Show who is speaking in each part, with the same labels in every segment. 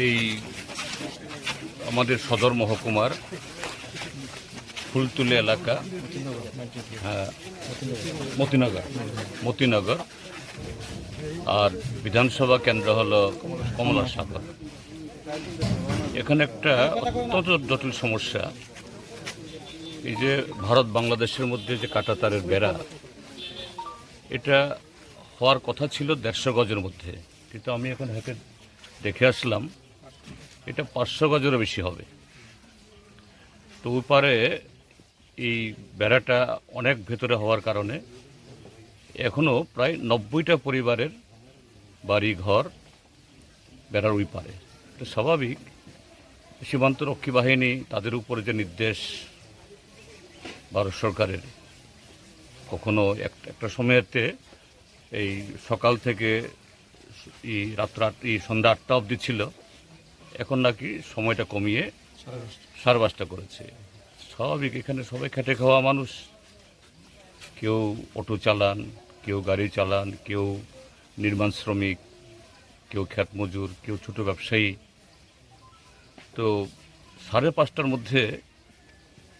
Speaker 1: এই আমাদের সদর মহকুমার ফুলতুলি এলাকা হ্যাঁ মতিনগর মতিনগর। আর বিধানসভা কেন্দ্র হলো কমলা সাগর। এখানে একটা অত্যন্ত জটিল সমস্যা। এই যে ভারত বাংলাদেশের মধ্যে যে কাটাতারের বেড়া, এটা হওয়ার কথা ছিল দেড়শো গজের মধ্যে। কিন্তু আমি এখন হেঁটে দেখে আসলাম এটা পাঁচশো গজেরও বেশি হবে। তো ওই পারে এই বেড়াটা অনেক ভেতরে হওয়ার কারণে এখনও প্রায় নব্বইটা পরিবারের বাড়ি, ঘর বেড়ার ওই পারে। তো স্বাভাবিক। সীমান্ত রক্ষী বাহিনী, তাদের উপরে যে নির্দেশ ভারত সরকারের, কখনো এক- একটা সময়েতে এই সকাল থেকে এই রাত্র এই সন্ধ্যা আটটা অবধি ছিল। এখন নাকি সময়টা কমিয়ে সাড়ে পাঁচটা। করেছে। স্বাভাবিক এখানে সবাই খেটে খাওয়া মানুষ। কেউ অটো চালান কেউ গাড়ি চালান কেউ নির্মাণ শ্রমিক কেউ খ্যাত মজুর কেউ ছোট ব্যবসায়ী। তো সাড়ে পাঁচটার মধ্যে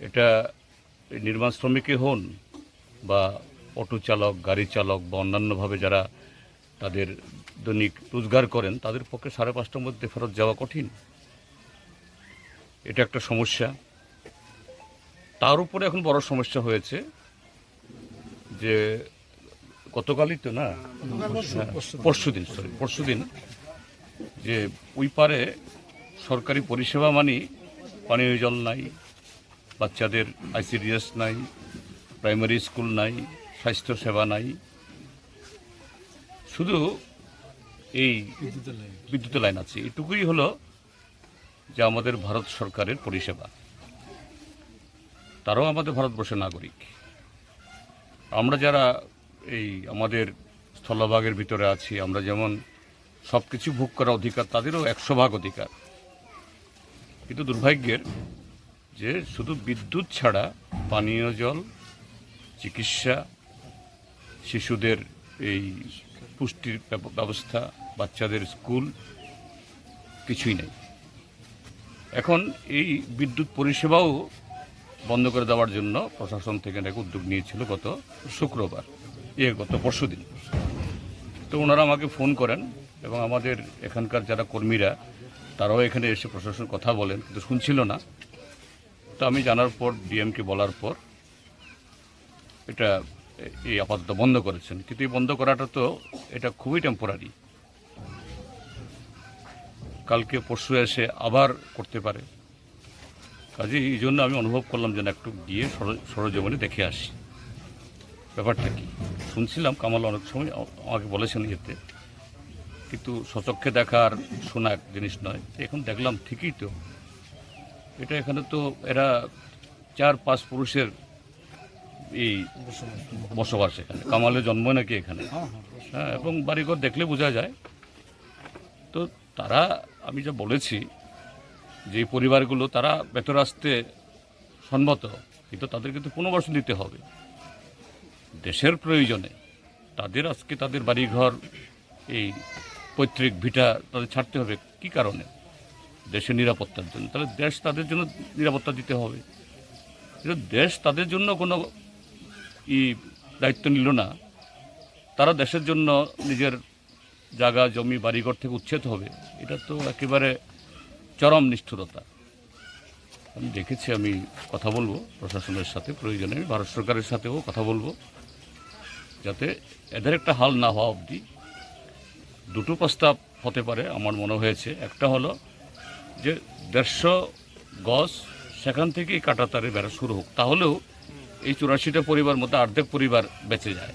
Speaker 1: এটা নির্মাণ শ্রমিকই হন বা অটো চালক গাড়ি চালক বা অন্যান্যভাবে যারা তাদের দৈনিক রোজগার করেন, তাদের পক্ষে সাড়ে পাঁচটার মধ্যে ফেরত যাওয়া কঠিন। এটা একটা সমস্যা। তার উপরে এখন বড় সমস্যা হয়েছে যে গতকালই তো না পরশু দিন সরি পরশু দিন যে ওই পারে সরকারি পরিষেবা মানি, পানীয় জল নাই, বাচ্চাদের আইসিডিএস নাই, প্রাইমারি স্কুল নাই স্বাস্থ্য সেবা নাই। শুধু এই বিদ্যুতের লাইন আছে। এটুকুই হলো যে আমাদের ভারত সরকারের পরিষেবা। তারাও আমাদের ভারতবর্ষের নাগরিক। আমরা যারা এই আমাদের স্থলভাগের ভিতরে আছি, আমরা যেমন সব কিছু ভোগ করার অধিকার, তাদেরও একশো ভাগ অধিকার। কিন্তু দুর্ভাগ্যের যে শুধু বিদ্যুৎ ছাড়া পানীয় জল, চিকিৎসা, শিশুদের এই পুষ্টির ব্যবস্থা বাচ্চাদের স্কুল কিছুই নেই। এখন এই বিদ্যুৎ পরিষেবাও বন্ধ করে দেওয়ার জন্য প্রশাসন থেকে নাকি উদ্যোগ নিয়েছিল গত শুক্রবার, এ গত পরশু দিন। তো ওনারা আমাকে ফোন করেন এবং আমাদের এখানকার যারা কর্মীরা, তারাও এখানে এসে প্রশাসন কথা বলেন, কিন্তু শুনছিল না। তো আমি জানার পর, ডিএমকে বলার পর, এটা এই আপাতত বন্ধ করেছেন। কিন্তু এই বন্ধ করাটা তো, এটা খুবই টেম্পোরারি কালকে পরশু এসে আবার করতে পারে। কাজে এই জন্য আমি অনুভব করলাম যে না একটু গিয়ে সর- সরজমিনে দেখে আসি। ব্যাপারটা কি? শুনছিলাম কামাল অনেক সময় আমাকে বলেছেন ইয়েতে কিন্তু সচক্ষে দেখার শোনা এক জিনিস নয়। এখন দেখলাম ঠিকই তো। এটা এখানে তো এরা চার পাঁচ পুরুষের এই বসবাস এখানে। কামালের জন্ম নাকি এখানে? হ্যাঁ এবং বাড়িঘর দেখলে বোঝা যায়। তো তারা আমি যা বলেছি, যে পরিবারগুলো তারা ভেতরে আসতে সম্মত কিন্তু তাদের কিন্তু পুনর্বাসন দিতে হবে। দেশের প্রয়োজনে তাদের আজকে তাদের বাড়িঘর, এই পৈতৃক ভিটা তাদের ছাড়তে হবে। কি কারণে? দেশের নিরাপত্তার জন্য। তাহলে দেশ তাদের জন্য নিরাপত্তা দিতে হবে। কিন্তু দেশ তাদের জন্য কোনো ই দায়িত্ব নিল না। তারা দেশের জন্য নিজের জায়গা, জমি, বাড়িঘর থেকে উচ্ছেদ হবে, এটা তো একেবারে চরম নিষ্ঠুরতা। আমি দেখেছি, আমি কথা বলব প্রশাসনের সাথে, প্রয়োজনে আমি ভারত সরকারের সাথেও কথা বলব, যাতে এদের একটা হাল না হওয়া অবধি দুটো প্রস্তাব হতে পারে, আমার মনে হয়েছে। একটা হলো যে দেড়শো গজ সেখান থেকেই কাটাতারে বেড়া শুরু হোক, তাহলেও এই চুরাশিটা পরিবার মতো অর্ধেক পরিবার বেঁচে যায়।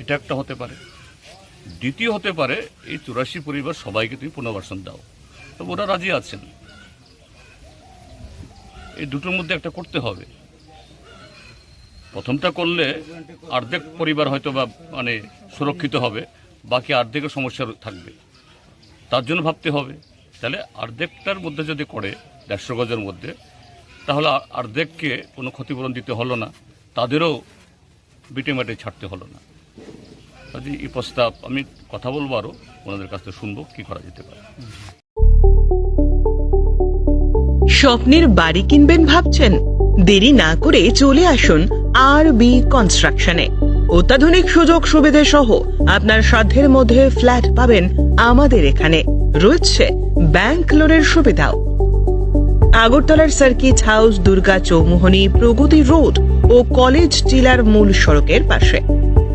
Speaker 1: এটা একটা হতে পারে। দ্বিতীয় হতে পারে এই চুরাশি পরিবার সবাইকে তুমি পুনর্বাসন দাও। তো ওরা রাজি আছেন। এই দুটোর মধ্যে একটা করতে হবে। প্রথমটা করলে অর্ধেক পরিবার হয়তো বা মানে সুরক্ষিত হবে, বাকি অর্ধেকের সমস্যা থাকবে। তার জন্য ভাবতে হবে, তাহলে অর্ধেকটার মধ্যে যদি করে দেড়শো গজের মধ্যে, তাহলে অর্ধেককে কোনো ক্ষতিপূরণ দিতে হলো না, তাদেরও বিটেমাটে ছাড়তে হলো না। কাজে এই প্রস্তাব আমি কথা বলব আরও ওনাদের কাছ থেকে শুনব কী করা যেতে পারে।
Speaker 2: স্বপ্নের বাড়ি কিনবেন ভাবছেন? দেরি না করে চলে আসুন আর বি কনস্ট্রাকশনে অত্যাধুনিক সুযোগ সুবিধে সহ আপনার সাধ্যের মধ্যে ফ্ল্যাট পাবেন আমাদের এখানে। রয়েছে ব্যাংক লোনের সুবিধাও। আগরতলার circuit house, Durga Chowmuhani, Pragati road ও কলেজ টিলার মূল সড়কের পাশে।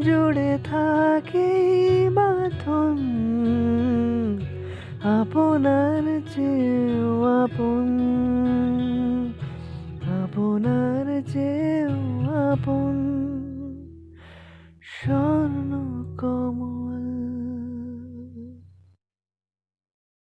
Speaker 3: জুড়ে থাকে মাথন। আপনার চেয়ে আপন।